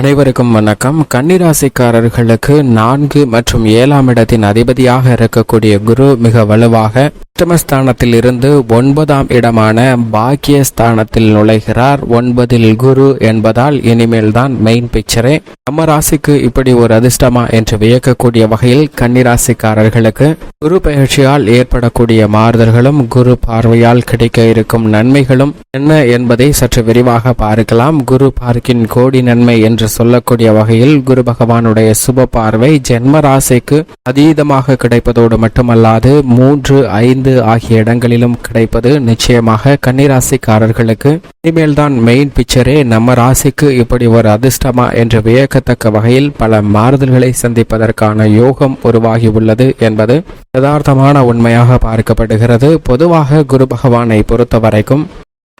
அனைவருக்கும் வணக்கம். கன்னிராசிக்காரர்களுக்கு நான்கு மற்றும் ஏழாம் இடத்தின் அதிபதியாக இருக்கக்கூடிய குரு மிக வலுவாக அஷ்டமஸ்தானத்தில் இருந்து ஒன்பதாம் இடமான பாக்கியஸ்தானத்தில் நுழைகிறார். ஒன்பதில் குரு என்பதால் இனிமேல் தான் மெயின் பிக்சரே நம்ம ராசிக்கு இப்படி ஒரு அதிர்ஷ்டமா என்று வியக்கக்கூடிய வகையில் கன்னிராசிக்காரர்களுக்கு குரு பயிற்சியால் ஏற்படக்கூடிய மாறுதல்களும் குரு பார்வையால் கிடைக்க இருக்கும் நன்மைகளும் என்ன என்பதை சற்று விரிவாக பார்க்கலாம். குரு பார்க்கின் கோடி நன்மை என்று சொல்லக்கூடிய வகையில் குரு பகவானுடைய சுப பார்வை ஜென்ம ராசிக்கு அதீதமாக கிடைப்பதோடு மட்டுமல்லாது மூன்று ஐந்து ஆகிய இடங்களிலும் கிடைப்பது நிச்சயமாக கன்னிராசிக்காரர்களுக்கு. இனிமேல் தான் மெயின் பிக்சரே நம்ம ராசிக்கு இப்படி ஒரு அதிர்ஷ்டமா என்று வியக்கத்தக்க வகையில் பல மாறுதல்களை சந்திப்பதற்கான யோகம் உருவாகி உள்ளது என்பது யதார்த்தமான உண்மையாக பார்க்கப்படுகிறது. பொதுவாக குரு பகவானை பொறுத்தவரைக்கும்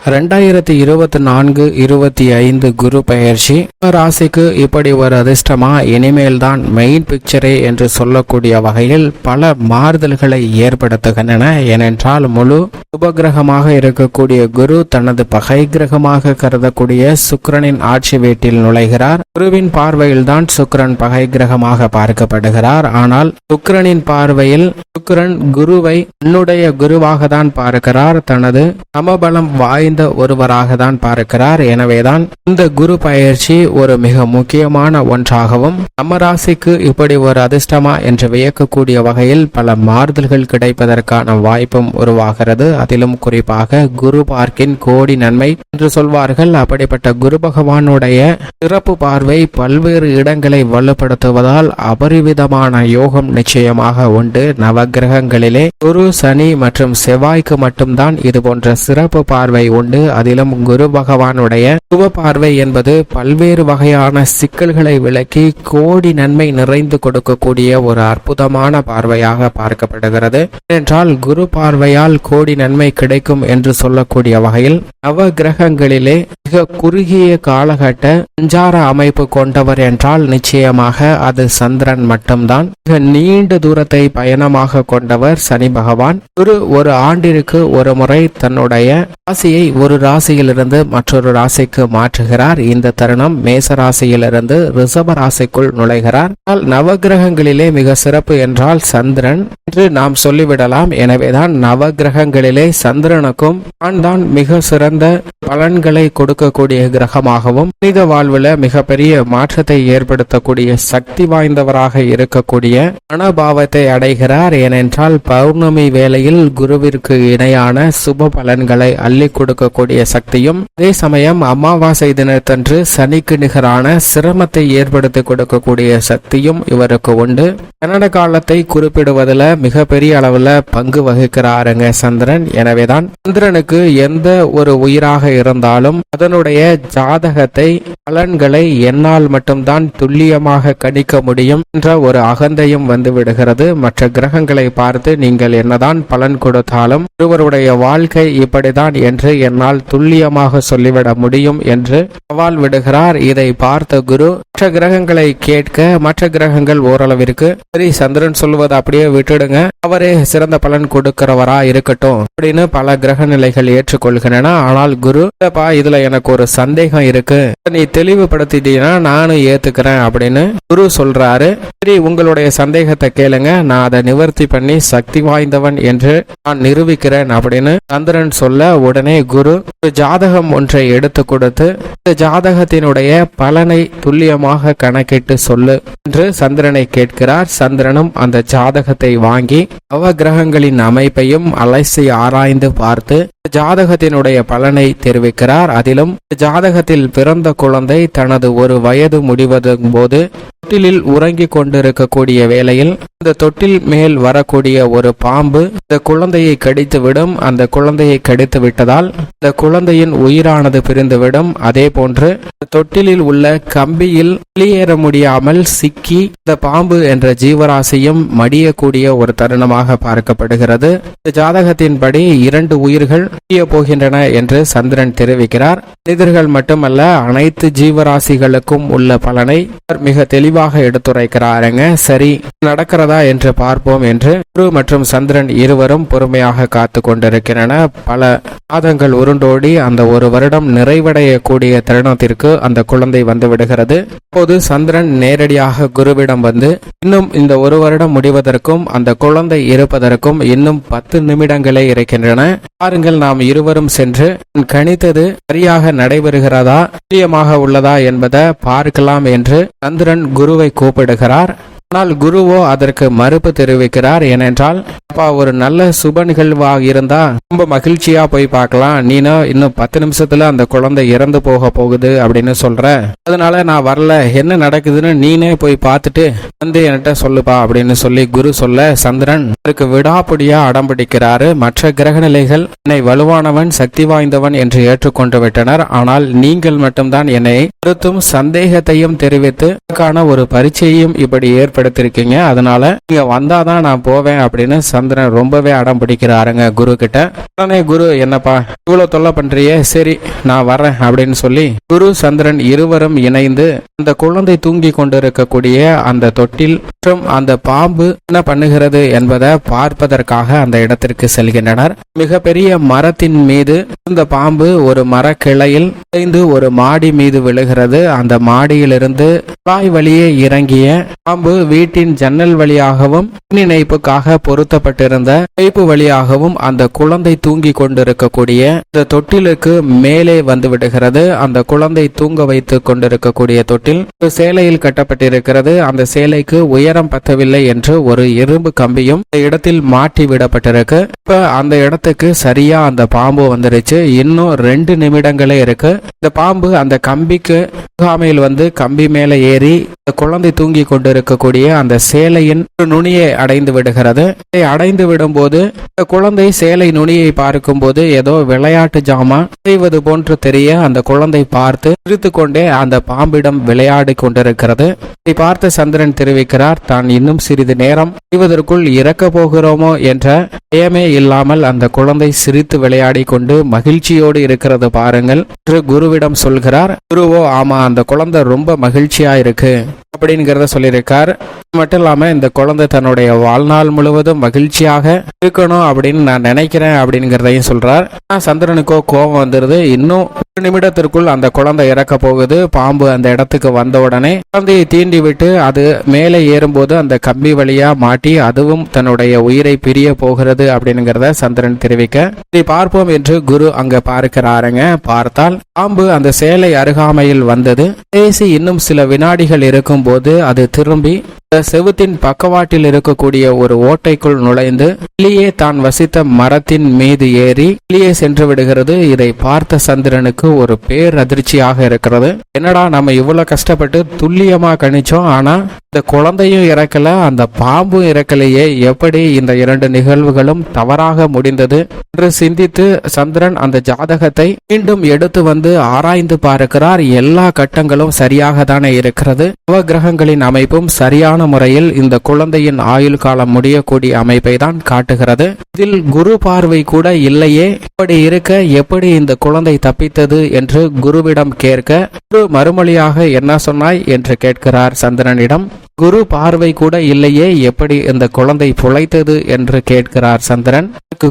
ரெண்டாயிரத்தி இருபத்தி நான்கு இருபத்தி ஐந்து குரு பயிற்சி ராசிக்கு இப்படி ஒரு அதிர்ஷ்டமா? இனிமேல் தான் மெயின் பிக்சரே என்று சொல்லக்கூடிய வகையில் பல மாறுதல்களை ஏற்படுத்துகின்றன. ஏனென்றால் முழு உபகிரகமாக இருக்கக்கூடிய குரு தனது பகை கிரகமாக கருதக்கூடிய சுக்கிரனின் ஆட்சி வீட்டில் நுழைகிறார். குருவின் பார்வையில் தான் சுக்கிரன் பகை கிரகமாக பார்க்கப்படுகிறார். ஆனால் சுக்கிரனின் பார்வையில் சுக்கிரன் குருவை தன்னுடைய குருவாக தான் பார்க்கிறார். தனது சமபலம் தெரிந்த ஒருவராக தான் பார்க்கிறார். எனவேதான் இந்த குரு பயிற்சி ஒரு மிக முக்கியமான ஒன்றாகவும் நம்ம ராசிக்கு இப்படி ஒரு அதிர்ஷ்டமா என்று வியக்கக்கூடிய வகையில் பல மாறுதல்கள் கிடைப்பதற்கான வாய்ப்பும் உருவாகிறது. அதிலும் குறிப்பாக குரு பார்க்கின் கோடி நன்மை என்று சொல்வார்கள். அப்படிப்பட்ட குரு பகவானுடைய சிறப்பு பார்வை பல்வேறு இடங்களை வலுப்படுத்துவதால் அபரிவிதமான யோகம் நிச்சயமாக உண்டு. நவகிரகங்களிலே குரு சனி மற்றும் செவ்வாய்க்கு மட்டும்தான் இது போன்ற சிறப்பு பார்வை உண்டு. அதிலும் குரு பகவானுடைய சுப பார்வை என்பது பல்வேறு வகையான சிக்கல்களை விளக்கி கோடி நன்மை நிறைந்து கொடுக்கக்கூடிய ஒரு அற்புதமான பார்வையாக பார்க்கப்படுகிறது. என்றால் குரு பார்வையால் கோடி நன்மை கிடைக்கும் என்று சொல்லக்கூடிய வகையில் நவ கிரகங்களிலே மிக குறுகிய காலகட்ட சஞ்சார அமைப்பு கொண்டவர் என்றால் நிச்சயமாக அது சந்திரன் மட்டும்தான். மிக நீண்ட தூரத்தை பயணமாக கொண்டவர் சனி பகவான். குரு ஒரு ஆண்டிற்கு ஒரு முறை தன்னுடைய ராசியை ஒரு ராசியிலிருந்து மற்றொரு ராசிக்கு மாற்றுகிறார். இந்த தருணம் மேச ராசியிலிருந்து ரிசப ராசிக்குள் நுழைகிறார். நவகிரகங்களிலே மிக சிறப்பு என்றால் சந்திரன் என்று நாம் சொல்லிவிடலாம். எனவேதான் நவகிரகங்களிலே சந்திரனுக்கும் தான் தான் மிக சிறந்த பலன்களை கொடுக்கக்கூடிய கிரகமாகவும் மனித வாழ்வுல மிகப்பெரிய மாற்றத்தை ஏற்படுத்தக்கூடிய சக்தி வாய்ந்தவராக இருக்கக்கூடிய மனபாவத்தை அடைகிறார். ஏனென்றால் பௌர்ணமி வேளையில் குருவிற்கு இணையான சுப பலன்களை அள்ளி கொடுக்கக்கூடிய சக்தியும் அதே சமயம் அமாவாசை தினத்தன்று சனிக்கு நிகரான சிரமத்தை ஏற்படுத்தி கொடுக்கக்கூடிய சக்தியும் இவருக்கு உண்டு. கன்னட காலத்தை குறிப்பிடுவதில் மிகப்பெரிய அளவில் பங்கு வகிக்கிறாருங்க சந்திரன். எனவேதான் சந்திரனுக்கு எந்த ஒரு உயிராக இருந்தாலும் அதனுடைய ஜாதகத்தை பலன்களை என்னால் மட்டும்தான் துல்லியமாக கணிக்க முடியும் என்ற ஒரு அகந்தையும் வந்து விடுகிறது. மற்ற கிரகங்களை பார்த்து நீங்கள் என்னதான் பலன் கொடுத்தாலும் ஒருவருடைய வாழ்க்கை இப்படிதான் என்று என்னால் துல்லியமாக சொல்லிவிட முடியும் என்று சவால் விடுகிறார். இதை பார்த்த குரு மற்ற கிரகங்களை கேட்க மற்ற கிரகங்கள் ஓரளவிற்கு சரி சந்திரன் சொல்வதை அப்படியே விட்டுடுங்க. அவரே சிறந்த பலன் கொடுக்கிறவரா இருக்கட்டும் அப்படின்னு பல கிரக நிலைகள் ஏற்றுக்கொள்கின்றன. ஆனால் குரு இல்லப்பா இதுல எனக்கு ஒரு சந்தேகம் இருக்கு. நீ தெளிவுபடுத்திட்டீங்கன்னா நானும் ஏத்துக்கிறேன் அப்படின்னு குரு சொல்றாரு. சரி உங்களுடைய சந்தேகத்தை கேளுங்க. நான் அதை நிவர்த்தி பண்ணி சக்தி வாய்ந்தவன் என்று நான் நிரூபிக்கிறேன் அப்படின்னு சந்திரன் சொல்ல உடனே குரு ஒரு ஜாதகம் ஒன்றை எடுத்து கொடுத்து இந்த ஜாதகத்தினுடைய பலனை துல்லியமாக கணக்கிட்டு சொல்லு. என்று சந்திரனை கேட்கிறார். சந்திரனும் அந்த ஜாதகத்தை வாங்கி நவகிரகங்களின் அமைப்பையும் அலசி ஆராய்ந்து பார்த்து ஜாதகத்தினுடைய பலனை தெரிவிக்கிறார். அதிலும் ஜாதகத்தில் பிறந்த குழந்தை தனது ஒரு வயது முடிவதும் போது தொட்டிலில் உறங்கிக் கொண்டிருக்கக்கூடிய வேளையில் இந்த தொட்டில் மேல் வரக்கூடிய ஒரு பாம்பு இந்த குழந்தையை கடித்துவிடும். அந்த குழந்தையை கடித்து விட்டதால் இந்த குழந்தையின் உயிரானது பிரிந்துவிடும். அதே போன்று தொட்டிலில் உள்ள கம்பியில் வெளியேற முடியாமல் சிக்கி இந்த பாம்பு என்ற ஜீவராசியும் மடியக்கூடிய ஒரு தருணமாக பார்க்கப்படுகிறது. இந்த ஜாதகத்தின்படி இரண்டு உயிர்கள் முடிய போகின்றன என்று சந்திரன் தெரிவிக்கிறார். மனிதர்கள் மட்டுமல்ல அனைத்து ஜீவராசிகளுக்கும் உள்ள பலனை மிக தெளிவாக எடுத்துரைக்கிறாருங்க. சரி நடக்கிறதா என்று பார்ப்போம் என்று குரு மற்றும் சந்திரன் இருவரும் பொறுமையாக காத்து கொண்டிருக்கின்றன. பல மாதங்கள் உருண்டோடி அந்த ஒரு வருடம் நிறைவடையக்கூடிய தருணத்திற்கு அந்த குழந்தை வந்து விடுகிறது. அப்போது சந்திரன் நேரடியாக குருவிடம் வந்து இன்னும் இந்த ஒரு வருடம் முடிவதற்கும் அந்த குழந்தை இருப்பதற்கும் இன்னும் பத்து நிமிடங்களே இருக்கின்றன. பாருங்கள் நாம் இருவரும் சென்று கணித்தது சரியாக நடைபெறுகிறதா துல்லியமாக உள்ளதா என்பதை பார்க்கலாம் என்று சந்திரன் குருவை கூப்பிடுகிறார். ஆனால் குருவோ அதற்கு மறுப்பு தெரிவிக்கிறார் ஏனென்றால் அப்பா ஒரு நல்ல சுப நிகழ்வாக இருந்தா ரொம்ப மகிழ்ச்சியா போய் பார்க்கலாம். நீனோ இன்னும் பத்து நிமிஷத்துல அந்த குழந்தை இறந்து போக போகுது அப்படின்னு சொல்ற. அதனால நான் வரல. என்ன நடக்குதுன்னு நீனே போய் பார்த்துட்டு வந்து என்கிட்ட சொல்லுப்பா அப்படின்னு சொல்லி குரு சொல்ல சந்திரன் அதற்கு விடாப்படியா அடம் பிடிக்கிறாரு. மற்ற கிரகநிலைகள் என்னை வலுவானவன் சக்தி வாய்ந்தவன் என்று ஏற்றுக்கொண்டு விட்டனர். ஆனால் நீங்கள் மட்டும்தான் என்னை கருத்தும் சந்தேகத்தையும் தெரிவித்து அதற்கான ஒரு பரீட்சையும் இப்படி ஏற்படுத்தியிருக்கீங்க அதனால நீங்க வந்தாதான் நான் போவேன் அப்படின்னு சந்திரன் ரொம்பவே அடம் பிடிக்கிறாருங்க குரு கிட்ட உடனே குரு என்னப்பா இவ்வளவு தொல்லை பண்றியே? சரி நான் வரேன் அப்படின்னு சொல்லி குரு சந்திரன் இருவரும் இணைந்து அந்த குழந்தை தூங்கி கொண்டிருக்கக்கூடிய அந்த தொட்டில் மற்றும் அந்த பாம்பு என்ன பண்ணுகிறது என்பதை பார்ப்பதற்காக அந்த இடத்திற்கு செல்கின்றனர். மிகப்பெரிய மரத்தின் மீது இந்த பாம்பு ஒரு மரக்கிளையில் உடைந்து ஒரு மாடி மீது விழுகிறது. அந்த மாடியிலிருந்து வாய் வழியே இறங்கிய பாம்பு வீட்டின் ஜன்னல் வழியாகவும் இணைப்புக்காக பொருத்தப்பட்டிருந்த இணைப்பு வழியாகவும் அந்த குழந்தை தூங்கி கொண்டிருக்கக்கூடிய இந்த தொட்டிலுக்கு மேலே வந்து விடுகிறது அந்த குழந்தை தூங்க வைத்து கொண்டிருக்கக்கூடிய தொட்டில் ஒரு சேலையில் கட்டப்பட்டிருக்கிறது. அந்த சேலைக்கு உயரம் பத்தவில்லை என்று ஒரு இரும்பு கம்பியும் இந்த இடத்தில் மாட்டி விடப்பட்டிருக்கு. இப்ப அந்த இடத்துக்கு சரியா அந்த பாம்பு வந்துருச்சு. இன்னும் ரெண்டு நிமிடங்களே இருக்கு. இந்த பாம்பு அந்த கம்பிக்கு முகாமையில் வந்து கம்பி மேல ஏறி இந்த குழந்தை தூங்கி கொண்டிருக்கக்கூடிய அந்த சேலையின் நுனியை அடைந்து விடுகிறது. இதை அடைந்து விடும்போது இந்த குழந்தை சேலை நுனியை பார்க்கும்போது ஏதோ விளையாட்டு ஜாமான் செய்வது போன்று தெரிய அந்த குழந்தை பார்த்து சிரித்து கொண்டே அந்த பாம்பிடம் விளையாடி கொண்டிருக்கிறது. இதை பார்த்து சந்திரன் தெரிவிக்கிறார் தான் இன்னும் சிறிது நேரம் செய்வதற்குள் இறக்க போகிறோமோ என்ற பயமே இல்லாமல் அந்த குழந்தை சிரித்து விளையாடி கொண்டு மகிழ்ச்சியோடு இருக்கிறது பாருங்கள் என்று குருவிடம் சொல்கிறார். குருவோ ஆமா அந்த குழந்தை ரொம்ப மகிழ்ச்சியா இருக்கு அப்படிங்கிறத சொல்லியிருக்கார். மட்டும் இல்லாம இந்த குழந்தை தன்னுடைய வாழ்நாள் முழுவதும் மகிழ்ச்சியாக இருக்கணும் அப்படின்னு நான் நினைக்கிறேன் அப்படிங்கிறதையும் சொல்றார். சந்திரனுக்கோ கோபம் வந்துருது. இன்னும் ஒரு நிமிடத்திற்குள் அந்த குழந்தை இறக்க போகுது. பாம்பு அந்த இடத்துக்கு வந்த உடனே குழந்தையை தீண்டி விட்டு அது மேலே ஏறும்போது அந்த கம்பி வழியா மாட்டி அதுவும் தன்னுடைய உயிரை பிரிய போகிறது அப்படிங்கிறத சந்திரன் தெரிவிக்க. இதை பார்ப்போம் என்று குரு அங்க பார்க்கிறாருங்க. பார்த்தால் பாம்பு அந்த சேலை அருகாமையில் வந்தது. பேசி இன்னும் சில வினாடிகள் இருக்கும் போது அது திரும்பி இந்த செவுத்தின் பக்கவாட்டில் இருக்கக்கூடிய ஒரு ஓட்டைக்குள் நுழைந்து வெளியே தான் வசித்த மரத்தின் மீது ஏறி வெளியே சென்று விடுகிறது. இதை பார்த்த சந்திரனுக்கு ஒரு பேர் அதிர்ச்சியாக இருக்கிறது. என்னடா நம்ம இவ்வளவு கஷ்டப்பட்டு துல்லியமா கணிச்சோம் ஆனா இந்த குழந்தையும் இறக்கல அந்த பாம்பும் இறக்கலையே. எப்படி இந்த இரண்டு நிகழ்வுகளும் தவறாக முடிந்தது என்று சிந்தித்து சந்திரன் அந்த ஜாதகத்தை மீண்டும் எடுத்து வந்து ஆராய்ந்து பார்க்கிறார். எல்லா கட்டங்களும் சரியாக தானே இருக்கிறது. நவகிரகங்களின் அமைப்பும் சரியான முறையில் இந்த குழந்தையின் ஆயுள் காலம் முடியக்கூடிய அமைப்பை தான் காட்டுகிறது. இதில் குரு பார்வை கூட இல்லையே. இப்படி இருக்க எப்படி இந்த குழந்தை தப்பித்தது என்று குருவிடம் கேட்க குரு மறுமொழியாக என்ன சொன்னாய் என்று கேட்கிறார் சந்திரனிடம். குரு பார்வை கூட இல்லையே எப்படி இந்த குழந்தை புழைத்தது என்று கேட்கிறார் சந்திரன்.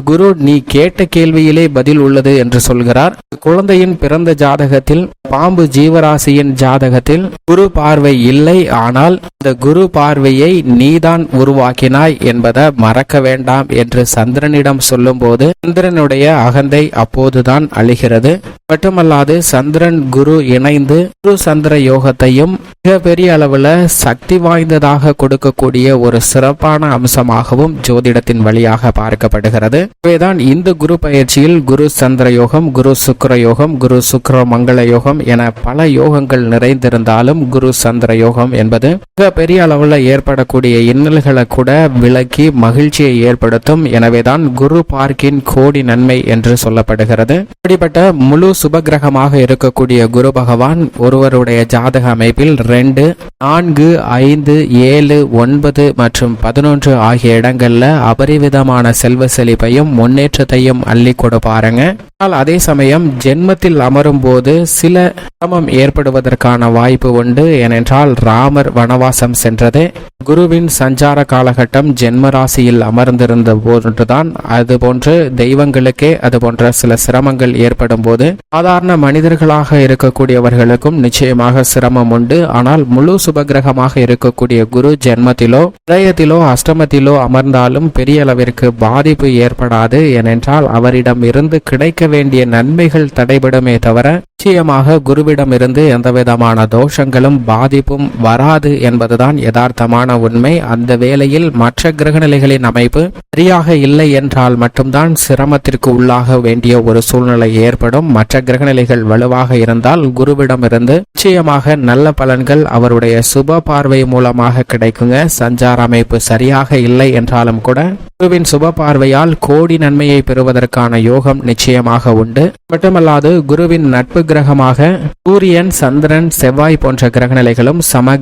குரு நீ கேட்ட கேள்வியிலே பதில் உள்ளது என்று சொல்கிறார். குழந்தையின் பிறந்த ஜாதகத்தில் பாம்பு ஜீவராசியின் ஜாதகத்தில் குரு பார்வை இல்லை ஆனால் இந்த குரு பார்வையை நீதான் உருவாக்கினாய் என்பதை மறக்க வேண்டாம் என்று சந்திரனிடம் சொல்லும்போது சந்திரனுடைய அகந்தை அப்போதுதான் அழிகிறது. மட்டுமல்லாது சந்திரன் குரு இணைந்து குரு சந்திர யோகத்தையும் மிக பெரிய அளவுல சக்தி வாய்ந்ததாக கொடுக்கக்கூடிய ஒரு சிறப்பான அம்சமாகவும் ஜோதிடத்தின் வழியாக பார்க்கப்படுகிறது. இவைதான் இந்த குரு பயிற்சியில் குரு சந்திர யோகம் குரு சுக்கர யோகம் குரு சுக்கர மங்கள யோகம் என பல யோகங்கள் நிறைந்திருந்தாலும் குரு சந்திர யோகம் என்பது மிக பெரிய அளவில் ஏற்படக்கூடிய இன்னல்களை கூட விலக்கி மகிழ்ச்சியை ஏற்படுத்தும். எனவேதான் குரு பார்க்கின் கோடி நன்மை என்று சொல்லப்படுகிறது. இப்படிப்பட்ட முழு சுபகிரகமாக இருக்கக்கூடிய குரு பகவான் ஒருவருடைய ஜாதக அமைப்பில் ரெண்டு நான்கு ஐந்து ஐந்து ஏழு ஒன்பது மற்றும் பதினொன்று ஆகிய இடங்கள்ல அபரிவிதமான செல்வ செழிப்பையும் முன்னேற்றத்தையும் அள்ளி கொடுப்பாருங்க ஆனால் அதே சமயம் ஜென்மத்தில் அமரும் போது சில சிரமம் ஏற்படுவதற்கான வாய்ப்பு உண்டு. ஏனென்றால் ராமர் வனவாசம் சென்றதே. குருவின் சஞ்சார காலகட்டம் ஜென்ம ராசியில் அமர்ந்திருந்த போன்றுதான் அது போன்று தெய்வங்களுக்கே அது போன்ற சில சிரமங்கள் ஏற்படும் போது சாதாரண மனிதர்களாக இருக்கக்கூடியவர்களுக்கும் நிச்சயமாக சிரமம் உண்டு. ஆனால் முழு சுபகிரகமாக இருக்கக்கூடிய குரு ஜென்மத்திலோ இதயத்திலோ அஷ்டமத்திலோ அமர்ந்தாலும் பெரிய அளவிற்கு பாதிப்பு ஏற்படாது. ஏனென்றால் அவரிடம் இருந்து கிடைக்க வேண்டிய நன்மைகள் தடைபடுமே தவிர நிச்சயமாக குருவிடமிருந்து எந்தவிதமான தோஷங்களும் பாதிப்பும் வராது என்பதுதான் யதார்த்தமான உண்மை. அந்த வேளையில் மற்ற கிரகநிலைகளின் அமைப்பு சரியாக இல்லை என்றால் மட்டும்தான் சிரமத்திற்கு உள்ளாக வேண்டிய ஒரு சூழ்நிலை ஏற்படும். மற்ற கிரகநிலைகள் வலுவாக இருந்தால் குருவிடமிருந்து நிச்சயமாக நல்ல பலன்கள் அவருடைய சுப பார்வை மூலமாக கிடைக்குங்க. சஞ்சார அமைப்பு சரியாக இல்லை என்றாலும் கூட குருவின் சுப பார்வையால் கோடி நன்மையை பெறுவதற்கான யோகம் நிச்சயமாக உண்டு. மட்டுமல்லாது குருவின் நட்பு கிரகமாக சூரியன் சந்திரன் செவ்வாய் போன்ற கிரகநிலைகளும் சம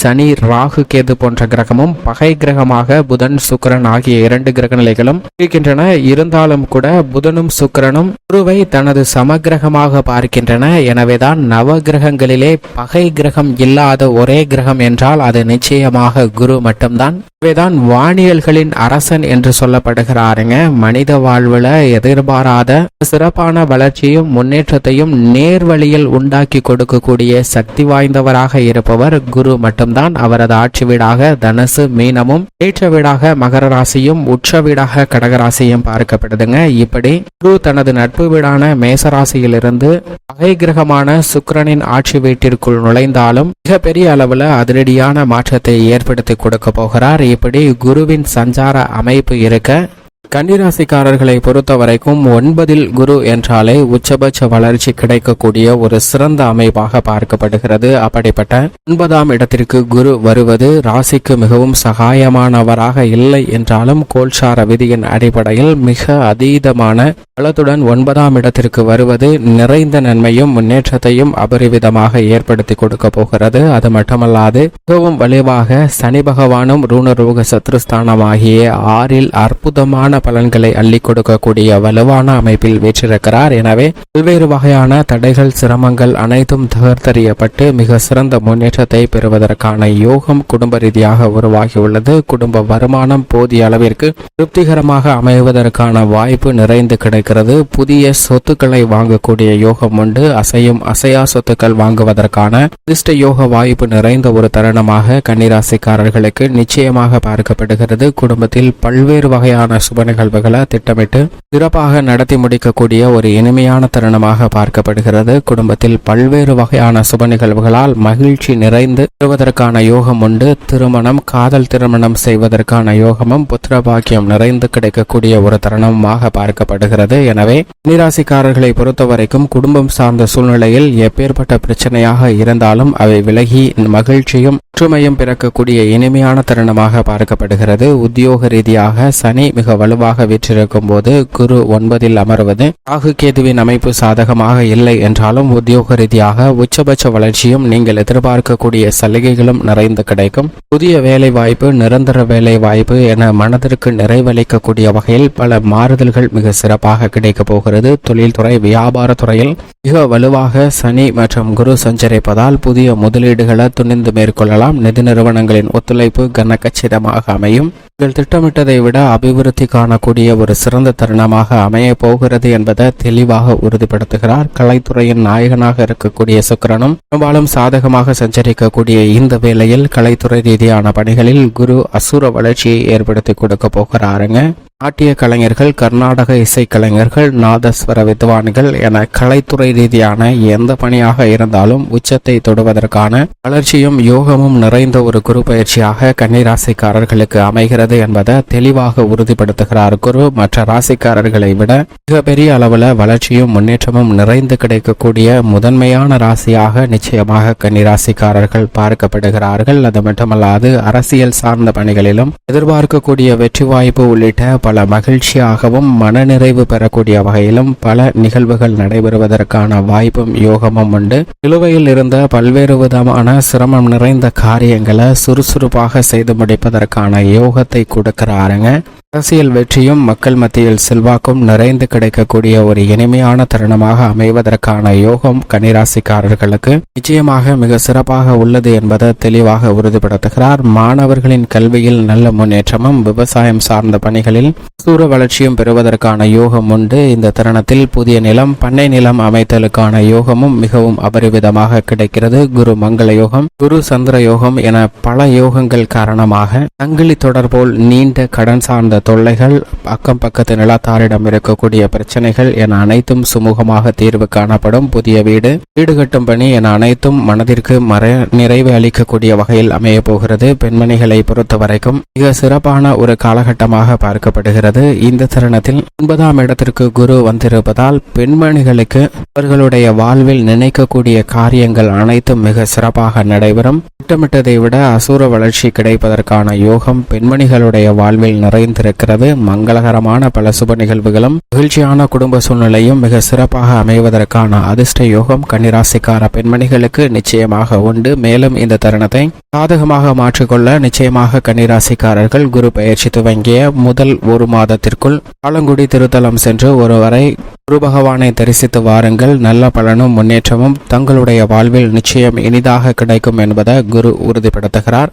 சனி ராகு கேது போன்ற கிரகமும் பகை கிரகமாக புதன் சுக்கரன் ஆகிய இரண்டு கிரகநிலைகளும் இருக்கின்றன. இருந்தாலும் கூட புதனும் சுக்கிரனும் குருவை தனது சமகிரகமாக பார்க்கின்றன. எனவேதான் நவ கிரகங்களிலே பகை கிரகம் இல்லாத ஒரே கிரகம் என்றால் அது நிச்சயமாக குரு மட்டும்தான். இவைதான் வானியல்களின் அரசன் என்று சொல்லப்படுகிறாருங்க. மனித வாழ்வுல எதிர்பாராத சிறப்பான வளர்ச்சியும் முன்னேற்றத்தையும் நேர்வழியில் உண்டாக்கி கொடுக்கக்கூடிய சக்தி வாய்ந்தவராக இருப்பவர் குரு மட்டும்தான். அவரது ஆட்சி வீடாக தனுசு மீனமும் ஏற்ற வீடாக மகர ராசியும் உற்ற வீடாக கடகராசியும் பார்க்கப்படுதுங்க. இப்படி குரு தனது நட்பு வீடான மேசராசியிலிருந்து பகை கிரகமான சுக்கரனின் ஆட்சி வீட்டிற்குள் நுழைந்தாலும் மிகப்பெரிய அளவுல அதிரடியான மாற்றத்தை ஏற்படுத்தி கொடுக்க போகிறார். இப்படி குருவின் சஞ்சார அமைப்பு இருக்க கன்னிராசிக்காரர்களை பொறுத்த வரைக்கும் ஒன்பதில் குரு என்றாலே உச்சபட்ச வளர்ச்சி கிடைக்கக்கூடிய ஒரு சிறந்த அமைப்பாக பார்க்கப்படுகிறது. அப்படிப்பட்ட ஒன்பதாம் இடத்திற்கு குரு வருவது ராசிக்கு மிகவும் சகாயமானவராக இல்லை என்றாலும் கோல்சார விதியின் அடிப்படையில் மிக அதீதமான பலத்துடன் ஒன்பதாம் இடத்திற்கு வருவது நிறைந்த நன்மையும் முன்னேற்றத்தையும் அபரிவிதமாக ஏற்படுத்தி கொடுக்க போகிறது. அது மட்டுமல்லாது மிகவும் வலிவாக சனி பகவானும் ரூணரோக சத்ருஸ்தானமாகிய ஆறில் அற்புதமான பலன்களை அள்ளி கொடுக்கக்கூடிய வலுவான அமைப்பில் வீற்றிருக்கிறார். எனவே பல்வேறு வகையான தடைகள் சிரமங்கள் அனைத்தும் தகர்த்தறியப்பட்டு மிக சிறந்த முன்னேற்றத்தை பெறுவதற்கான யோகம் குடும்ப ரீதியாக உருவாகியுள்ளது. குடும்ப வருமானம் போதிய அளவிற்கு திருப்திகரமாக அமைவதற்கான வாய்ப்பு நிறைந்து கிடைக்கிறது. புதிய சொத்துக்களை வாங்கக்கூடிய யோகம் உண்டு. அசையும் அசையா சொத்துக்கள் வாங்குவதற்கான அதிர்ஷ்ட யோக வாய்ப்பு நிறைந்த ஒரு தருணமாக கன்னிராசிக்காரர்களுக்கு நிச்சயமாக பார்க்கப்படுகிறது. குடும்பத்தில் பல்வேறு வகையான சுப நிகழ்வுகளை திட்டமிட்டு சிறப்பாக நடத்தி முடிக்கக்கூடிய ஒரு இனிமையான தருணமாக பார்க்கப்படுகிறது. குடும்பத்தில் பல்வேறு வகையான சுப நிகழ்வுகளால் மகிழ்ச்சி நிறைந்து பெறுவதற்கான யோகம் உண்டு. திருமணம் காதல் திருமணம் செய்வதற்கான யோகமும் புத்திர பாக்கியம் நிறைந்து கிடைக்கக்கூடிய ஒரு தருணமாக பார்க்கப்படுகிறது. எனவே நீராசிக்காரர்களை பொறுத்தவரைக்கும் குடும்பம் சார்ந்த சூழ்நிலையில் எப்பேற்பட்ட பிரச்சனையாக இருந்தாலும் அவை விலகி மகிழ்ச்சியும் ஒற்றுமையும் பிறக்கக்கூடிய இனிமையான தருணமாக பார்க்கப்படுகிறது. உத்தியோக ரீதியாக சனி மிக வலுவாக வீற்றிருக்கும் போது குரு ஒன்பதில் அமர்வது ராகு கேதுவின் அமைப்பு சாதகமாக இல்லை என்றாலும் உத்தியோக ரீதியாக உச்சபட்ச வளர்ச்சியும் நீங்கள் எதிர்பார்க்கக்கூடிய சலுகைகளும் நிறைந்து கிடைக்கும். புதிய வேலை வாய்ப்பு நிரந்தர வேலை வாய்ப்பு என மனதிற்கு நிறைவளிக்கக்கூடிய வகையில் பல மாறுதல்கள் மிக சிறப்பாக கிடைக்கப் போகிறது. தொழில்துறை வியாபார துறையில் மிக வலுவாக சனி மற்றும் குரு சஞ்சரிப்பதால் புதிய முதலீடுகளை துணிந்து மேற்கொள்ளலாம். நிதி நிறுவனங்களின் ஒத்துழைப்பு கனக்கச்சிதமாக அமையும். நீங்கள் திட்டமிட்டதை விட அபிவிருத்தி காணக்கூடிய ஒரு சிறந்த தருணமாக அமைய போகிறது என்பதை தெளிவாக உறுதிப்படுத்துகிறார். கலைத்துறையின் நாயகனாக இருக்கக்கூடிய சுக்கிரனும் பெரும்பாலும் சாதகமாக சஞ்சரிக்கக்கூடிய இந்த வேளையில் கலைத்துறை ரீதியான பணிகளில் குரு அசுர வளர்ச்சியை ஏற்படுத்தி கொடுக்க போகிறாருங்க. நாட்டிய கலைஞர்கள் கர்நாடக இசைக்கலைஞர்கள் நாதஸ்வர வித்வான்கள் என கலைத்துறை ரீதியான எந்த பணியாக இருந்தாலும் உச்சத்தை தொடுவதற்கான வளர்ச்சியும் யோகமும் நிறைந்த ஒரு குரு பயிற்சியாக கன்னிராசிக்காரர்களுக்கு அமைகிறது என்பதை தெளிவாக உறுதிப்படுத்துகிறார் குரு. மற்ற ராசிக்காரர்களை விட மிகப்பெரிய அளவில் வளர்ச்சியும் முன்னேற்றமும் நிறைந்து கிடைக்கக்கூடிய முதன்மையான ராசியாக நிச்சயமாக கன்னிராசிக்காரர்கள் பார்க்கப்படுகிறார்கள். அது மட்டுமல்லாது அரசியல் சார்ந்த பணிகளிலும் எதிர்பார்க்கக்கூடிய வெற்றி வாய்ப்பு உள்ளிட்ட பல பல மகிழ்ச்சியாகவும் மனநிறைவு பெறக்கூடிய வகையிலும் பல நிகழ்வுகள் நடைபெறுவதற்கான வாய்ப்பும் யோகமும் உண்டு. நிலுவையில் இருந்த பல்வேறு விதமான சிரமம் நிறைந்த காரியங்களை சுறுசுறுப்பாக செய்து முடிப்பதற்கான யோகத்தை கொடுக்கிறாருங்க. அரசியல் வெற்றியும் மக்கள் மத்தியில் செல்வாக்கும் நிறைந்து கிடைக்கக்கூடிய ஒரு இனிமையான தருணமாக அமைவதற்கான யோகம் கன்னிராசிக்காரர்களுக்கு நிச்சயமாக மிக சிறப்பாக உள்ளது என்பதை தெளிவாக உறுதிப்படுத்துகிறார். மாணவர்களின் கல்வியில் நல்ல முன்னேற்றமும் விவசாயம் சார்ந்த பணிகளில் சூர வளர்ச்சியும் பெறுவதற்கான யோகம் உண்டு. இந்த தருணத்தில் புதிய நிலம் பண்ணை நிலம் அமைத்தலுக்கான யோகமும் மிகவும் அபரிவிதமாக கிடைக்கிறது. குரு மங்கள யோகம் குரு சந்திர யோகம் என பல யோகங்கள் காரணமாக சங்கிலி தொடர்போல் நீண்ட கடன் சார்ந்த தொல்லைகள் அக்கம் பக்கத்து நிலத்தாரிடம் இருக்கக்கூடிய பிரச்சனைகள் என அனைத்தும் சுமூகமாக தீர்வு காணப்படும் புதிய வீடு. வீடு கட்டும் பணி என அனைத்தும் மனதிற்கு மற நிறைவு அளிக்கக்கூடிய வகையில் அமைய போகிறது. பெண்மணிகளை பொறுத்த வரைக்கும் மிக சிறப்பான ஒரு காலகட்டமாக பார்க்கப்படுகிறது. இந்த தருணத்தில் ஒன்பதாம் இடத்திற்கு குரு வந்திருப்பதால் பெண்மணிகளுக்கு அவர்களுடைய வாழ்வில் நினைக்கக்கூடிய காரியங்கள் அனைத்தும் மிக சிறப்பாக நடைபெறும். திட்டமிட்டதை விட அசூர வளர்ச்சி கிடைப்பதற்கான யோகம் பெண்மணிகளுடைய வாழ்வில் இருக்கிறது மங்களகரமான பல சுப நிகழ்வுகளும் மகிழ்ச்சியான குடும்ப சூழ்நிலையும் மிக சிறப்பாக அமைவதற்கான அதிர்ஷ்ட யோகம் கன்னிராசிக்கார பெண்மணிகளுக்கு நிச்சயமாக உண்டு. மேலும் இந்த தருணத்தை சாதகமாக மாற்றிக்கொள்ள நிச்சயமாக கன்னிராசிக்காரர்கள் குரு பயிற்சி துவங்கிய முதல் ஒரு மாதத்திற்குள் ஆலங்குடி திருத்தலம் சென்று ஒருவரை குரு பகவானை தரிசித்து வாருங்கள். நல்ல பலனும் முன்னேற்றமும் தங்களுடைய வாழ்வில் நிச்சயம் இனிதாக கிடைக்கும் என்பதை குரு உறுதிப்படுத்துகிறார்.